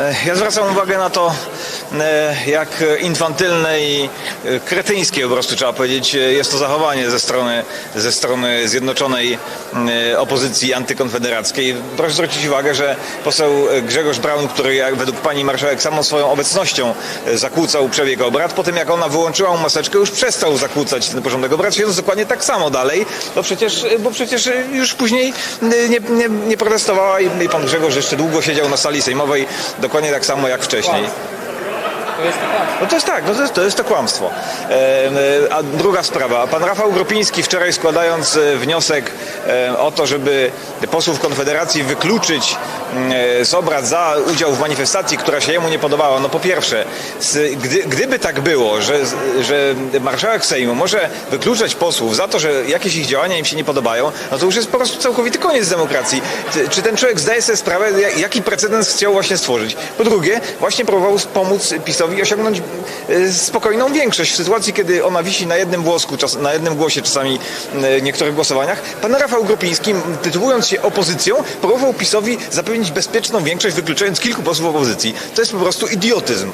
E, Ja zwracam uwagę na to, jak infantylne i e, kretyńskie po prostu trzeba powiedzieć, e, jest to zachowanie ze strony, ze strony zjednoczonej e, opozycji antykonfederackiej. Proszę zwrócić uwagę, że poseł Grzegorz Braun, który jak według pani marszałek samą swoją obecnością e, zakłócał przebieg obrad, po tym jak ona wyłączyła mu maseczkę, już przestał zakłócać ten porządek obrad, siedząc dokładnie tak samo dalej, bo przecież, bo przecież już później nie, nie, nie protestowała i i pan Grzegorz jeszcze długo siedział na sali sejmowej, dokładnie tak samo jak wcześniej. To jest tak. No to jest tak, no to, jest, to jest to kłamstwo. E, a druga sprawa, pan Rafał Grupiński wczoraj składając e, wniosek e, o to, żeby posłów Konfederacji wykluczyć e, z obrad za udział w manifestacji, która się jemu nie podobała, no po pierwsze, gdy, gdyby tak było, że, że marszałek Sejmu może wykluczać posłów za to, że jakieś ich działania im się nie podobają, no to już jest po prostu całkowity koniec demokracji. Czy- ten człowiek zdaje sobie sprawę, ja- jaki precedens chciał właśnie stworzyć? Po drugie, właśnie próbował pomóc PiSowi osiągnąć e, spokojną większość w sytuacji, kiedy ona wisi na jednym włosku, czas, na jednym głosie czasami w niektórych głosowaniach. Pan Rafał Grupiński, tytułując się opozycją, próbował PiSowi zapewnić bezpieczną większość, wykluczając kilku posłów opozycji. To jest po prostu idiotyzm.